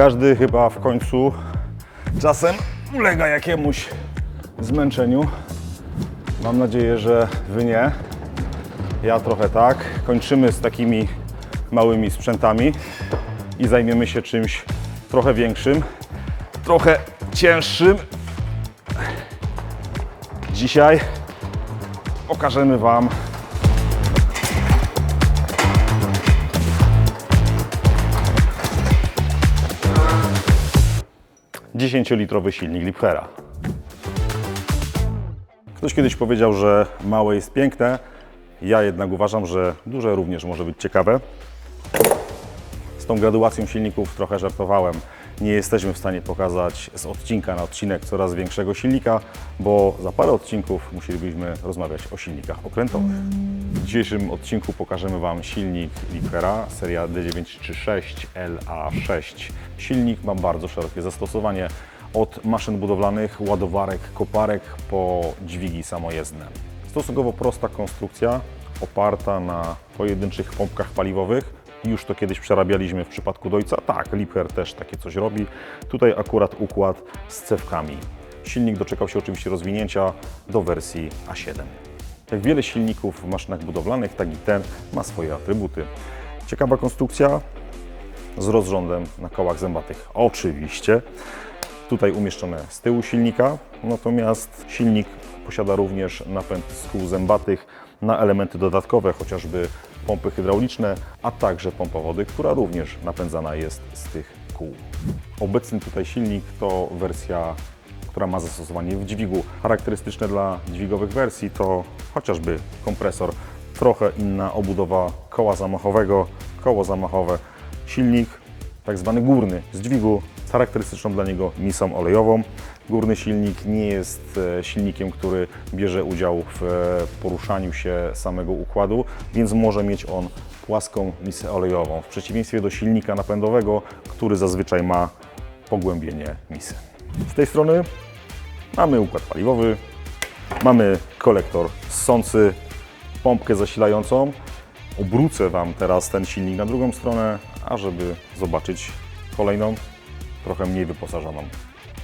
Każdy chyba w końcu czasem ulega jakiemuś zmęczeniu. Mam nadzieję, że Wy nie. Ja trochę tak. Kończymy z takimi małymi sprzętami i zajmiemy się czymś trochę większym, trochę cięższym. Dzisiaj pokażemy Wam dziesięciolitrowy silnik Liebherra. Ktoś kiedyś powiedział, że małe jest piękne. Ja jednak uważam, że duże również może być ciekawe. Z tą graduacją silników trochę żartowałem. Nie jesteśmy w stanie pokazać z odcinka na odcinek coraz większego silnika, bo za parę odcinków musielibyśmy rozmawiać o silnikach okrętowych. W dzisiejszym odcinku pokażemy Wam silnik Liebherra, seria D936 LA6. Silnik ma bardzo szerokie zastosowanie od maszyn budowlanych, ładowarek, koparek po dźwigi samojezdne. Stosunkowo prosta konstrukcja, oparta na pojedynczych pompkach paliwowych. Już to kiedyś przerabialiśmy w przypadku Dojca. Tak, Liebherr też takie coś robi. Tutaj akurat układ z cewkami. Silnik doczekał się oczywiście rozwinięcia do wersji A7. Jak wiele silników w maszynach budowlanych, tak i ten ma swoje atrybuty. Ciekawa konstrukcja z rozrządem na kołach zębatych. Oczywiście. Tutaj umieszczone z tyłu silnika, natomiast silnik posiada również napęd z kół zębatych na elementy dodatkowe, chociażby pompy hydrauliczne, a także pompa wody, która również napędzana jest z tych kół. Obecny tutaj silnik to wersja, która ma zastosowanie w dźwigu. Charakterystyczne dla dźwigowych wersji to chociażby kompresor, trochę inna obudowa koła zamachowego, koło zamachowe, silnik tak zwany górny z dźwigu, charakterystyczną dla niego misą olejową. Górny silnik nie jest e, silnikiem, który bierze udział w e, poruszaniu się samego układu, więc może mieć on płaską misę olejową, w przeciwieństwie do silnika napędowego, który zazwyczaj ma pogłębienie misy. Z tej strony mamy układ paliwowy, mamy kolektor ssący, pompkę zasilającą. Obrócę Wam teraz ten silnik na drugą stronę, ażeby zobaczyć kolejną, trochę mniej wyposażoną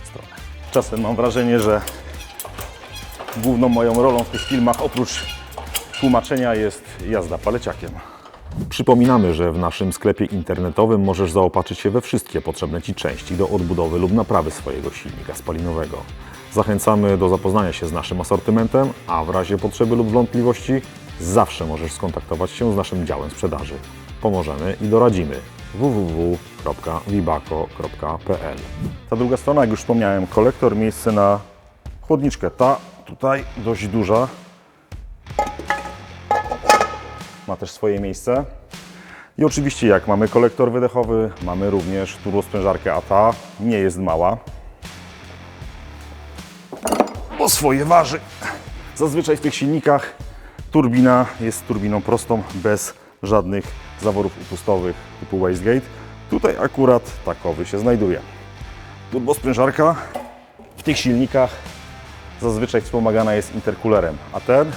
stronę. Czasem mam wrażenie, że główną moją rolą w tych filmach oprócz tłumaczenia jest jazda paleciakiem. Przypominamy, że w naszym sklepie internetowym możesz zaopatrzyć się we wszystkie potrzebne Ci części do odbudowy lub naprawy swojego silnika spalinowego. Zachęcamy do zapoznania się z naszym asortymentem, a w razie potrzeby lub wątpliwości zawsze możesz skontaktować się z naszym działem sprzedaży. Pomożemy i doradzimy www.vibaco.pl Ta druga strona, jak już wspomniałem, kolektor, miejsce na chłodniczkę. Ta tutaj dość duża, ma też swoje miejsce. I oczywiście jak mamy kolektor wydechowy, mamy również turbosprężarkę, a ta nie jest mała, bo swoje waży. Zazwyczaj w tych silnikach turbina jest turbiną prostą, bez żadnych zaworów upustowych typu wastegate. Tutaj akurat takowy się znajduje. Turbosprężarka w tych silnikach zazwyczaj wspomagana jest interkulerem, a ten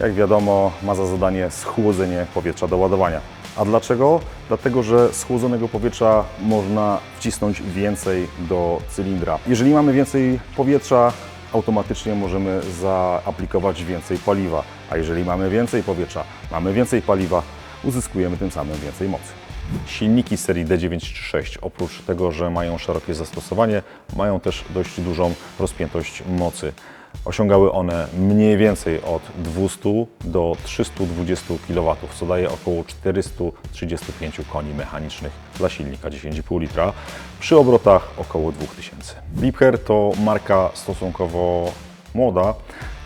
jak wiadomo, ma za zadanie schłodzenie powietrza do ładowania. A dlaczego? Dlatego, że schłodzonego powietrza można wcisnąć więcej do cylindra. Jeżeli mamy więcej powietrza, automatycznie możemy zaaplikować więcej paliwa. A jeżeli mamy więcej powietrza, mamy więcej paliwa, uzyskujemy tym samym więcej mocy. Silniki serii D936 oprócz tego, że mają szerokie zastosowanie, mają też dość dużą rozpiętość mocy. Osiągały one mniej więcej od 200 do 320 kW, co daje około 435 koni mechanicznych dla silnika 10,5 litra przy obrotach około 2000. Liebherr to marka stosunkowo młoda,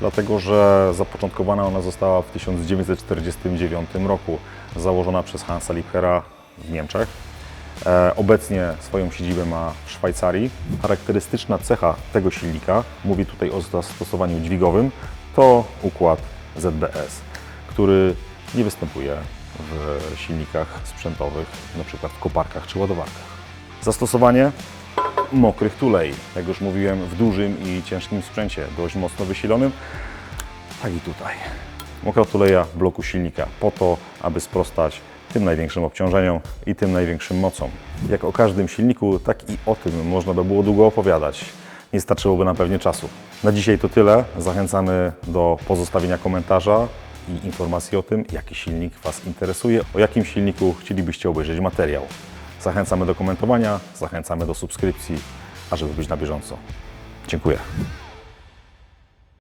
dlatego że zapoczątkowana ona została w 1949 roku, założona przez Hansa Liebherra w Niemczech. E, Obecnie swoją siedzibę ma w Szwajcarii. Charakterystyczna cecha tego silnika, mówię tutaj o zastosowaniu dźwigowym, to układ ZBS, który nie występuje w silnikach sprzętowych, np. w koparkach czy ładowarkach. Zastosowanie mokrych tulei, jak już mówiłem, w dużym i ciężkim sprzęcie, dość mocno wysilonym, tak i tutaj. Mokra tuleja bloku silnika po to, aby sprostać tym największym obciążeniom i tym największym mocą. Jak o każdym silniku, tak i o tym można by było długo opowiadać. Nie starczyłoby nam pewnie czasu. Na dzisiaj to tyle. Zachęcamy do pozostawienia komentarza i informacji o tym, jaki silnik Was interesuje, o jakim silniku chcielibyście obejrzeć materiał. Zachęcamy do komentowania, zachęcamy do subskrypcji, a żeby być na bieżąco. Dziękuję.